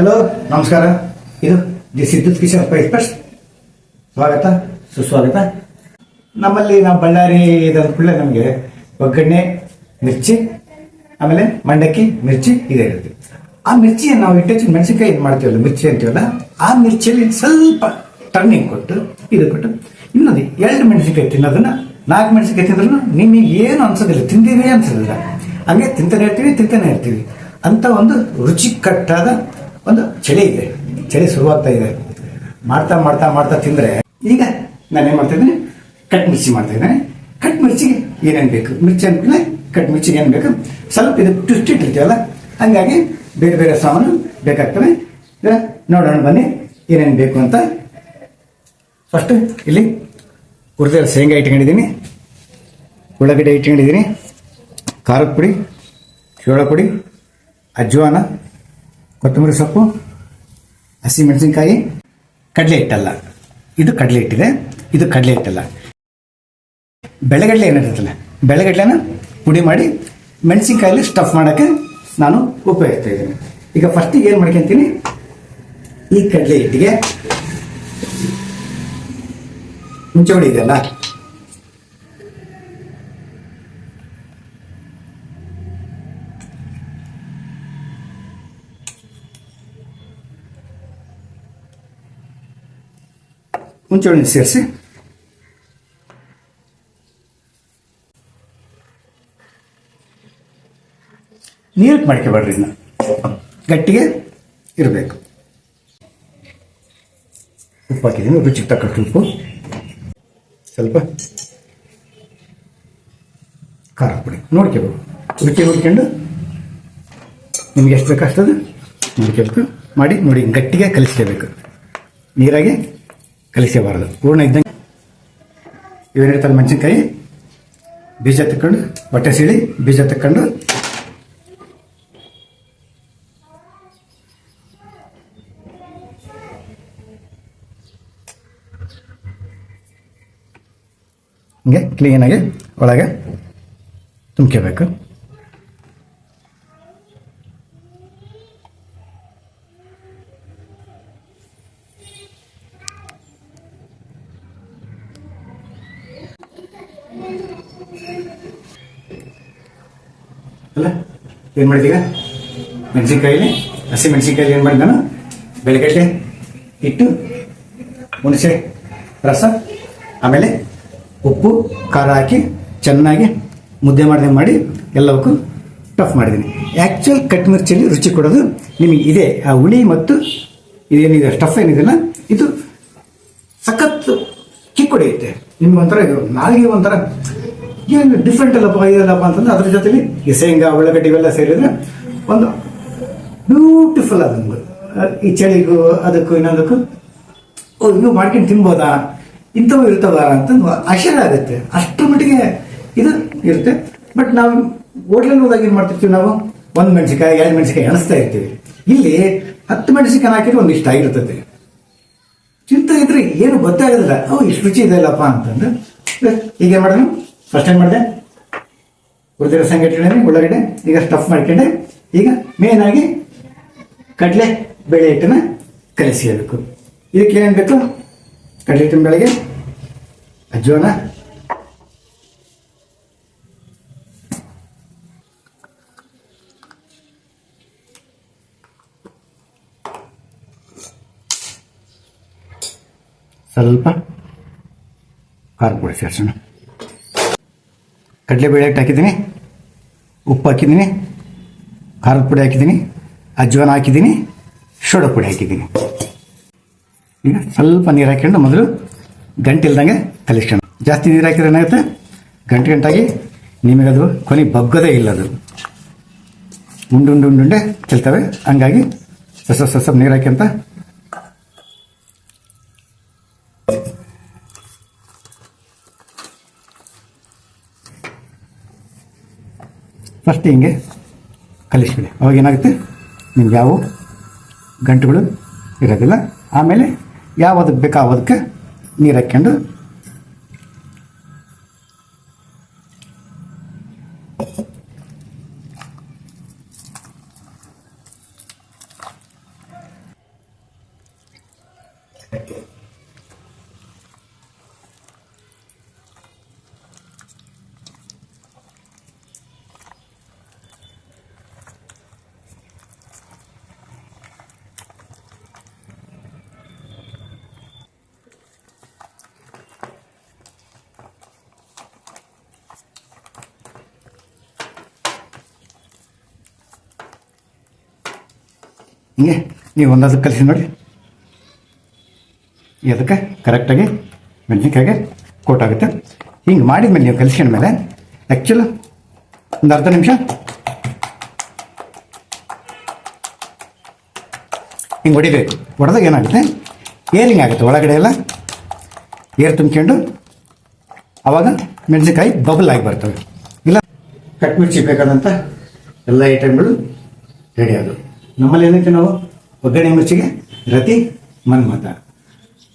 Hello ನಮಸ್ಕಾರ. ಇದು the Siddharth Kishan spice first ಸ್ವಾಗತ, ಸುಸ್ವಾಗತ. ನಮ್ಮಲ್ಲಿ ನಾವು ಬಳ್ಳಾರಿ ಇದಂದ ಕೂಡಲೇ ನಮಗೆ ಒಗ್ಗರಣೆ, ಮಿರ್ಚಿ, ಆಮೇಲೆ ಮಂಡಕ್ಕಿ, ಮಿರ್ಚಿ ಇದೇ ಇರುತ್ತೆ. ಆ ಮಿರ್ಚಿಯನ್ನು ನಾವು ಇಟ್ಟು ಮೆಣಸಿನ್ಕಾಯಿ ಇದು ಮಾಡ್ತೀವಲ್ಲ, ಮಿರ್ಚಿ ಅಂತೀವಲ್ಲ, ಆ ಮಿರ್ಚಿಯಲ್ಲಿ ಸ್ವಲ್ಪ ಟರ್ನಿಂಗ್ ಕೊಟ್ಟು, ಇದು ಕೊಟ್ಟು, ಇನ್ನೊಂದು ಎರಡು ಮೆಣಸಿನ್ಕಾಯಿ ತಿನ್ನೋದನ್ನ, ನಾಲ್ಕು ಮೆಣಸಿನ್ಕಾಯಿ ತಿಂದ್ರೂ ನಿಮಗೆ ಏನು ಅನ್ಸೋದಿಲ್ಲ, ತಿಂದಿರಿ ಅನ್ಸೋದಿಲ್ಲ. ಹಂಗೆ ತಿಂತಾನೆ ಇರ್ತೀವಿ ತಿಂತಾನೆ ಇರ್ತೀವಿ. ಅಂತ ಒಂದು ರುಚಿಕಟ್ಟಾದ ಒಂದು ಚಳಿ ಇದೆ. ಚಳಿ ಶುರುವಾಗ್ತಾ ಇದೆ. ಮಾಡ್ತಾ ಮಾಡ್ತಾ ಮಾಡ್ತಾ ತಿಂದ್ರೆ ಈಗ ನಾನು ಏನ್ ಮಾಡ್ತಾ ಇದ್ದೀನಿ? ಕಟ್ ಮಿರ್ಚಿ ಮಾಡ್ತಾ ಇದ್ದೇನೆ. ಕಟ್ ಮಿರ್ಚಿಗೆ ಏನೇನು ಬೇಕು? ಮಿರ್ಚಿ ಅಂದ್ಮೇಲೆ ಕಟ್ ಮಿರ್ಚಿಗೆ ಏನು ಬೇಕು? ಸ್ವಲ್ಪ ಇದು ಟ್ವಿಸ್ಟ್ ಇಟ್ಟಿರ್ತೀವಲ್ಲ ಹಂಗಾಗಿ ಬೇರೆ ಬೇರೆ ಸಾಮಾನು ಬೇಕಾಗ್ತವೆ. ನೋಡೋಣ, ಬನ್ನಿ. ಏನೇನು ಬೇಕು ಅಂತ. ಫಸ್ಟ್ ಇಲ್ಲಿ ಹುರಿದ ಶೇಂಗಾ ಇಟ್ಕೊಂಡಿದ್ದೀನಿ. ಉಳ್ಳಾಗಡ್ಡೆ ಇಟ್ಕೊಂಡಿದ್ದೀನಿ. ಖಾರದ ಪುಡಿ ಜೋಳ ಪುಡಿ, ಅಜ್ವಾನ ಕೊತ್ತಂಬರಿ ಸೊಪ್ಪು, ಹಸಿ ಮೆಣಸಿನಕಾಯಿ, ಕಡಲೆ ಹಿಟ್ಟಲ್ಲ. ಇದು ಕಡಲೆ ಹಿಟ್ಟಿದೆ. ಇದು ಕಡಲೆ ಹಿಟ್ಟಲ್ಲ. ಬೆಳೆಗಡಲೆ ಏನಿರುತ್ತಲ್ಲ, ಬೆಳೆಗಡ್ಲೆನ ಪುಡಿ ಮಾಡಿ ಮೆಣಸಿನ್ಕಾಯಲ್ಲಿ ಸ್ಟಫ್ ಮಾಡೋಕ್ಕೆ ನಾನು ಉಪಯೋಗಿಸ್ತಾ ಇದ್ದೀನಿ. ಈಗ ಫಸ್ಟಿಗೆ ಏನು ಮಾಡ್ಕೊಂತೀನಿ ಈ ಕಡಲೆ ಹಿಟ್ಟಿಗೆ ಮುಂಚೆ ಇದೆಯಲ್ಲ ಮುಂಚೂಣಿ ಸೇರಿಸಿ. ನೀರಕ್ಕೆ ಮಾಡ್ಕೊಬೇಡ್ರಿ ಇನ್ನು ಗಟ್ಟಿಗೆ ಇರಬೇಕು. ಉಪ್ಪು ಹಾಕಿದ್ದೀನಿ ರುಚಿಗೆ ತಕ್ಕಷ್ಟು ಉಪ್ಪು. ಸ್ವಲ್ಪ ಖಾರ ಪುಡಿ. ನೋಡ್ಕೋಬೇಕು ರುಚಿ ನೋಡ್ಕೊಂಡು ನಿಮ್ಗೆ ಎಷ್ಟು ಬೇಕು ಅಷ್ಟದು ನೋಡ್ಕೋಬೇಕು. ಮಾಡಿ ನೋಡಿ, ಗಟ್ಟಿಗೆ ಕಲಿಸ್ಕೋಬೇಕು ನೀರಾಗಿ ಕಲಿಸಬಾರದು. ಪೂರ್ಣ ಇದ್ದಂಗೆ ಇವೇನಿರ್ತಾರೆ ಮೆಣಸಿನ್ಕಾಯಿ, ಬೀಜ ತಕ್ಕೊಂಡು ಬಟ್ಟೆ ಸೀಳಿ ಬೀಜ ತಕ್ಕೊಂಡು ಹಿಂಗೆ ಕ್ಲೀನಾಗಿ ಒಳಗೆ ತುಂಬ್ಕೋಬೇಕು. ಏನು ಮಾಡಿದೀಗ ಮೆಣಸಿನ್ಕಾಯಿಲಿ ಹಸಿ ಮೆಣಸಿನ್ಕಾಯಿ ಏನು ಮಾಡಿದ ನಾನು ಬೆಳಗಡ್ಡೆ ಹಿಟ್ಟು ಹುಣಸೆ ರಸ, ಆಮೇಲೆ ಉಪ್ಪು, ಖಾರ ಹಾಕಿ ಚೆನ್ನಾಗಿ ಮುದ್ದೆ ಮಾಡಿದೆ ಮಾಡಿ ಎಲ್ಲವಕ್ಕೂ ಟಫ್ ಮಾಡಿದ್ದೀನಿ. ಆ್ಯಕ್ಚುಯಲ್ ಕಟ್ ಮಿರ್ಚಿಯಲ್ಲಿ ರುಚಿ ಕೊಡೋದು ನಿಮಗೆ ಇದೆ. ಆ ಹುಳಿ ಮತ್ತು ಇದೇನಿದೆ? ಸ್ಟಫ್ ಏನಿದೆಯಲ್ಲ ಇದು ಸಖತ್ ಕಿಕ್ ಹೊಡೆಯುತ್ತೆ ನಿಮ್ಗೆ ಒಂಥರ ಇದು ನಾಲಿಗೆ ಒಂಥರ ಏನು ಡಿಫ್ರೆಂಟ್ ಅಲ್ಲಪ್ಪ ಇದಲ್ಲಪ್ಪ ಅಂತಂದ್ರೆ ಅದ್ರ ಜೊತೆಲಿ ಈ ಶೇಂಗಾ, ಉಳ್ಳಾಗಡ್ಡಿ ಇವೆಲ್ಲ ಸೇರಿದ್ರೆ ಒಂದು ಬ್ಯೂಟಿಫುಲ್ ಅದು ನಮ್ಗೆ ಈ ಚಳಿಗೂ ಅದಕ್ಕೂ ಇನ್ನೊಂದಕ್ಕೂ. ಓ, ಇವು ಮಾಡ್ಕೊಂಡು ತಿನ್ಬೋದಾ? ಇಂಥವು ಇರ್ತವ ಅಂತ ಆಶ್ಚರ್ಯ ಆಗುತ್ತೆ. ಅಷ್ಟರ ಮಟ್ಟಿಗೆ ಇದು ಇರುತ್ತೆ. ಬಟ್ ನಾವು ಹೋಟ್ಲಲ್ಲಿ ಹೋದಾಗ ಏನು ಮಾಡ್ತಿರ್ತೀವಿ ನಾವು? ಒಂದು ಮೆಣಸಿಕಾಯಿ ಎರಡು ಮೆಣಸಿಕಾಯಿ ಎಣಿಸ್ತಾ ಇರ್ತೀವಿ. ಇಲ್ಲಿ ಹತ್ತು ಮೆಣಸಿಕಾಯಿ ಹಾಕಿದ್ರೆ ಒಂದು ಇಷ್ಟ ಆಗಿರ್ತದೆ. ಚಿಂತೆ ಇದ್ರೆ ಏನು ಗೊತ್ತಾಗೋದಿಲ್ಲ. ಅವು ಇಷ್ಟು ರುಚಿ ಇದೆ ಅಲ್ಲಪ್ಪ ಅಂತಂದ್ರೆ ಈಗ ಏನು ಮಾಡಿದೆ ಫಸ್ಟ್ ಏನು ಮಾಡಿದೆ? ಹುರಿದಿರೋ ಇಟ್ಕೊಂಡೆ, ಉಳ್ಳಾಗಡ್ಡೆ, ಈಗ ಸ್ಟಫ್ ಮಾಡ್ಕೊಂಡೆ. ಈಗ ಮೇನ್ ಆಗಿ ಕಡಲೆ ಬೇಳೆ ಹಿಟ್ಟನ್ನ ಕಲಿಸಿಬೇಕು ಇದಕ್ಕೆ ಏನೇನು ಬೇಕು? ಕಡಲೆ ಹಿಟ್ಟಿನ ಬೆಳೆಗೆ ಅಜ್ವಾನ. ಸ್ವಲ್ಪ ಖಾರ ಪುಡಿ ಸೇರಿಸೋಣ. ಕಡಲೆಬೇಳೆ ಹಿಟ್ಟು ಹಾಕಿದ್ದೀನಿ. ಉಪ್ಪು ಹಾಕಿದ್ದೀನಿ. ಖಾರದ ಪುಡಿ ಹಾಕಿದ್ದೀನಿ. ಅಜ್ವಾನ ಹಾಕಿದ್ದೀನಿ. ಸೋಡಾ ಪುಡಿ ಹಾಕಿದ್ದೀನಿ. ಈಗ ಸ್ವಲ್ಪ ನೀರು ಹಾಕ್ಕೊಂಡು ಮೊದಲು ಗಂಟಿಲ್ದಂಗೆ ಕಲಿಸ್ಕೊಂಡು ಜಾಸ್ತಿ ನೀರು ಹಾಕಿದ್ರೆ ಏನಾಗುತ್ತೆ? ಗಂಟೆ ಗಂಟಾಗಿ ನಿಮಗದು ಕೊನೆ ಬಗ್ಗದೇ ಇಲ್ಲ ಅದು. ಉಂಡು ಉಂಡು ಉಂಡುಂಡೆ ಚೆಲ್ತವೆ ಹಂಗಾಗಿ ಸಸ ಸಸ ನೀರು ಹಾಕ್ಯಂತ ಫಸ್ಟ್ ಹಿಂಗೆ ಕಲಿಸ್ಬಿಡಿ. ಅವಾಗ ಏನಾಗುತ್ತೆ? ನಿಮ್ಗೆ ಯಾವ ಗಂಟುಗಳು ಇರೋದಿಲ್ಲ. ಆಮೇಲೆ ಯಾವ್ದಕ್ಕೆ ಬೇಕಾ ಅದಕ್ಕೆ ನೀರು ಹಾಕ್ಕೊಂಡು ಹಿಂಗೆ, ನೀವು ಒಂದೊಂದು ಕಲಿಸಿ ನೋಡಿ. ಅದಕ್ಕೆ ಕರೆಕ್ಟಾಗಿ ಮೆಣಸಿನ್ಕಾಯಿಗೆ ಕೋಟ್ ಆಗುತ್ತೆ. ಹಿಂಗೆ ಮಾಡಿದ್ಮೇಲೆ ನೀವು ಕಲಿಸ್ಕೊಂಡ್ಮೇಲೆ ಆ್ಯಕ್ಚುಲ್ ಒಂದು ಅರ್ಧ ನಿಮಿಷ. ಹಿಂಗೆ ಹೊಡಿಬೇಕು. ಹೊಡೆದಾಗ ಏನಾಗುತ್ತೆ? ಏರಿಂಗ್ ಆಗುತ್ತೆ ಒಳಗಡೆ ಎಲ್ಲ. ಏರ್ ತುಂಬ್ಕೊಂಡು ಆವಾಗ ಮೆಣಸಿನ್ಕಾಯಿ ಬಬಲ್ ಆಗಿ ಬರ್ತವೆ. ಇಲ್ಲ, ಕಟ್ ಮಿರ್ಚಿ ಬೇಕಾದಂಥ ಎಲ್ಲ ಐಟಮ್ಗಳು ರೆಡಿ ಆದವು. ನಮ್ಮಲ್ಲಿ ಏನಕ್ಕೆ ನಾವು? ಒಗ್ಗರಣೆ ಮಿರ್ಚಿಗೆ ರತಿ ಮನ್ಮತ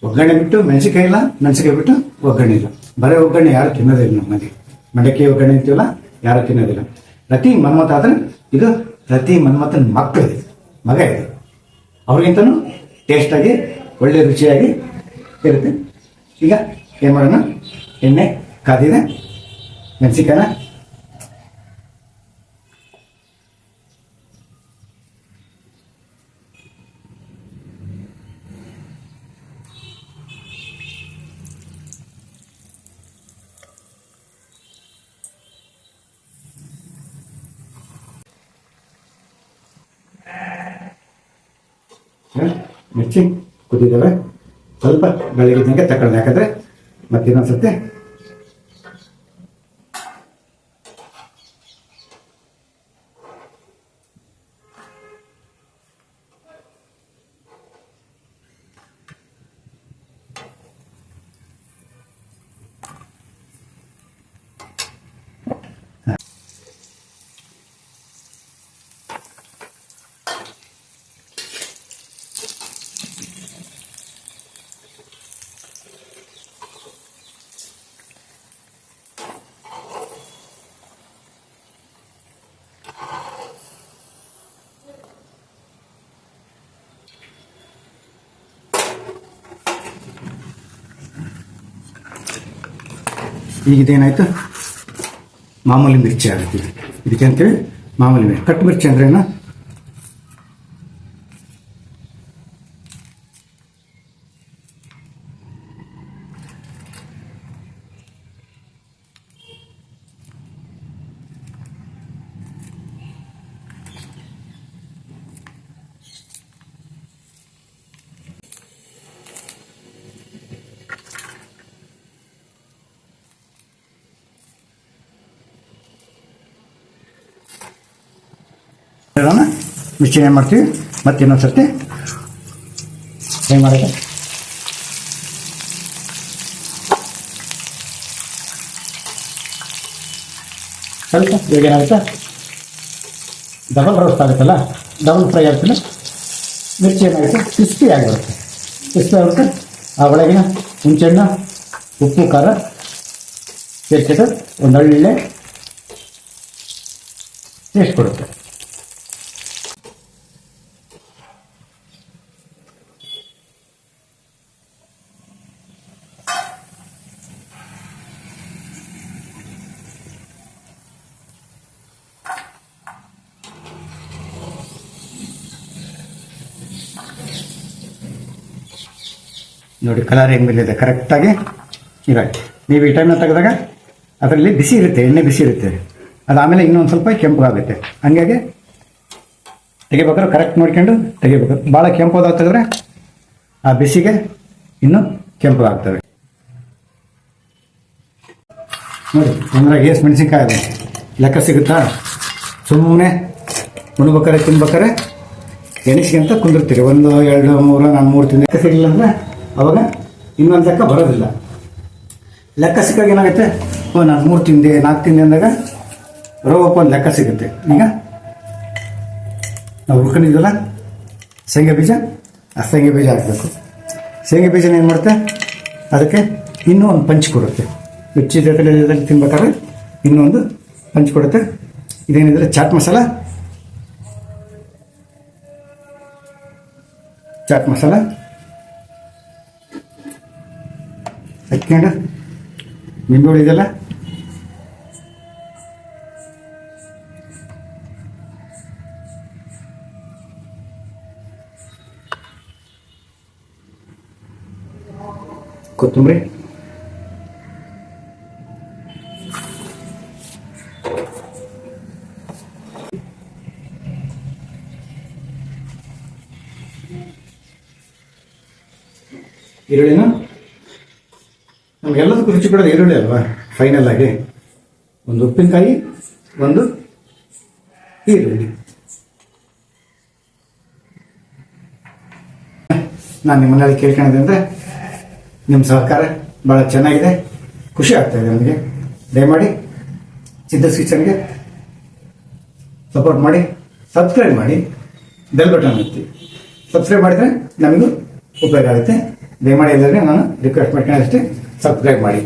ಒಗ್ಗರಣೆ ಬಿಟ್ಟು ಮೆಣಸಿಕಾಯಿ ಇಲ್ಲ ಮೆಣಸಿಕಾಯಿ ಬಿಟ್ಟು ಒಗ್ಗರಣೆ ಇಲ್ಲ. ಬರೀ ಒಗ್ಗರಣೆ ಯಾರು ತಿನ್ನೋದಿಲ್ಲ ನಮ್ಮಲ್ಲಿ. ಮಡಕೆ ಒಗ್ಗರಣೆ ಅಂತೀವಲ್ಲ, ಯಾರು ತಿನ್ನೋದಿಲ್ಲ ರತಿ ಮನ್ಮತ ಆದ್ರೆ ಇದು ರತಿ ಮನ್ಮತನ ಮಕ್ಕಳಿದೆ ಮಗ ಇದೆ. ಅವ್ರಿಗಿಂತನೂ ಟೇಸ್ಟಾಗಿ ಒಳ್ಳೆ ರುಚಿಯಾಗಿ ಇರುತ್ತೆ. ಈಗ ಏನು ಮಾಡೋಣ? ಎಣ್ಣೆ, ಕಾದಿದೆ, ಮೆಣಸಿನ್ಕಾಯನ ಮಿರ್ಚಿ ಕುದಿದಾವೆ ಸ್ವಲ್ಪ ಬೆಳಗಿದ್ದಂಗೆ ತಕೊಳ್ಳೋದು ಯಾಕಂದ್ರೆ ಮತ್ತೆ ಇನ್ನೊಂದ್ಸತಿ ಈಗ ಇದೇನಾಯ್ತು ಮಾಮೂಲಿ ಮಿರ್ಚಿ ಆಗುತ್ತೆ ಇದು. ಇದಕ್ಕೆ ಅಂತೇಳಿ ಮಾಮೂಲಿ ಮಿರ್ಚಿ ಕಟ್ ಮಿರ್ಚಿ ಅಂದ್ರೇನು ಇರೋಣ ಮಿರ್ಚಿ ಏನು ಮಾಡ್ತೀವಿ? ಮತ್ತೆ ಇನ್ನೊಂದು ಸರ್ತಿ? ಫ್ರೈ ಮಾಡೋದು? ಸ್ವಲ್ಪ ಇವಾಗ ಏನಾಗುತ್ತೆ? ಡಬಲ್ ರೋಸ್ಟ್ ಆಗುತ್ತಲ್ಲ? ಡಬಲ್ ಫ್ರೈ ಆಗ್ತದೆ ಮಿರ್ಚಿ ಏನಾಗುತ್ತೆ? ಕ್ರಿಸ್ಪಿ ಆಗಿರುತ್ತೆ. ಕ್ರಿಸ್ಪಿ ಆಗುತ್ತೆ. ಆ ಒಳಗಿನ ಹುಂಚೆಹಣ್ಣು ಉಪ್ಪು, ಖಾರ ಸೇರ್ಸಿಟ್ಟು ಒಂದು ಒಳ್ಳೆ ಟೇಸ್ಟ್ ಕೊಡುತ್ತೆ. ನೋಡಿ ಕಲರ್ ಹೆಂಗೆ ಬಂದಿದೆ? ಕರೆಕ್ಟಾಗಿ ಇರೋಕ್ಕೆ ನೀವು ಈ ಟೈಮ್ನ ತೆಗೆದಾಗ ಅದರಲ್ಲಿ ಬಿಸಿ ಇರುತ್ತೆ, ಎಣ್ಣೆ ಬಿಸಿ ಇರುತ್ತೆ. ಅದು ಆಮೇಲೆ ಇನ್ನೊಂದು ಸ್ವಲ್ಪ ಕೆಂಪು ಆಗುತ್ತೆ. ಹಂಗಾಗಿ ತೆಗಿಬೇಕಾದ್ರೆ ಕರೆಕ್ಟ್ ನೋಡ್ಕೊಂಡು ತೆಗಿಬೇಕು. ಭಾಳ ಕೆಂಪು ತೆಗೆದ್ರೆ ಆ ಬಿಸಿಗೆ ಇನ್ನೂ ಕೆಂಪು ಆಗ್ತವೆ. ನೋಡಿ ಅಂದ್ರೆ ಎಷ್ಟು ಮೆಣಸಿನ್ಕಾಯಿ ಇದೆ. ಲೆಕ್ಕ ಸಿಗುತ್ತಾ? ಸುಮ್ಮನೆ ಉಣ್ಬೇಕಾರೆ, ತಿನ್ಬೇಕಾರೆ ಅಂತ ಕುಂದಿರ್ತೀರಿ. ಒಂದು, ಎರಡು, ಮೂರು ನಾನು ಮೂರು ತಿಂದ ಲೆಕ್ಕ ಸಿಗಲಿಲ್ಲ ಅಂದ್ರೆ ಅವಾಗ ಇನ್ನೊಂದು ಲೆಕ್ಕ ಬರೋದಿಲ್ಲ. ಲೆಕ್ಕ ಸಿಕ್ಕಾಗ ಏನಾಗುತ್ತೆ ಓ ನಾನು ಮೂರು ತಿಂದೆ, ನಾಲ್ಕು ತಿಂದೆ ಅಂದಾಗ ರೋಗಕ್ಕೆ ಒಂದು ಲೆಕ್ಕ ಸಿಗುತ್ತೆ. ಈಗ ನಾವು ಹುಡ್ಕೊಂಡಿದ್ದಲ್ಲ ಶೇಂಗಾ ಬೀಜ? ಆ ಶೇಂಗಾ ಬೀಜ ಹಾಕಬೇಕು. ಶೇಂಗಾ ಬೀಜನ ಏನು ಮಾಡುತ್ತೆ? ಅದಕ್ಕೆ ಇನ್ನೂ ಒಂದು ಪಂಚ್ ಕೊಡುತ್ತೆ. ಹೆಚ್ಚಿ ಜೊತೆಲಿ ತಿನ್ಬೇಕಾದ್ರೆ ಇನ್ನೊಂದು ಪಂಚ್ ಕೊಡುತ್ತೆ. ಇದೇನಿದ್ರೆ ಚಾಟ್ ಮಸಾಲ? ಚಾಟ್ ಮಸಾಲ? ಹಚ್ಕೊಂಡು ನಿಂಬೆ ಉಳಿದಲ್ಲ ಕೊತ್ತಂಬರಿ. ಈರುಳ್ಳಿನ? ನಮಗೆಲ್ಲದಕ್ಕೂ ರುಚಿ ಕೂಡ ಈರುಳ್ಳಿ ಅಲ್ವಾ? ಫೈನಲ್ ಆಗಿ. ಒಂದು ಉಪ್ಪಿನಕಾಯಿ, ಒಂದು ಈರುಳ್ಳಿ. ನಾನು ನಿಮ್ಮನ್ನೆಲ್ಲ ಕೇಳ್ಕೊಂಡಿದ್ದೆ ನಿಮ್ಮ ಸಹಕಾರ ಭಾಳ ಚೆನ್ನಾಗಿದೆ. ಖುಷಿ ಆಗ್ತಾ ಇದೆ ನನಗೆ. ದಯಮಾಡಿ ಸಿದ್ಧಸ್ ಕಿಚನ್ಗೆ ಸಪೋರ್ಟ್ ಮಾಡಿ ಸಬ್ಸ್ಕ್ರೈಬ್ ಮಾಡಿ ಬೆಲ್ ಬಟನ್ ಒತ್ತಿ. ಸಬ್ಸ್ಕ್ರೈಬ್ ಮಾಡಿದರೆ ನಮಗೂ ಉಪಯೋಗ ಆಗುತ್ತೆ. ದಯಮಾಡಿ ಎಲ್ಲರಿಗೂ ನಾನು ರಿಕ್ವೆಸ್ಟ್ ಮಾಡ್ಕೊಂಡು ಅಷ್ಟೇ ಸಬ್ಸ್ಕ್ರೈಬ್ ಮಾಡಿ.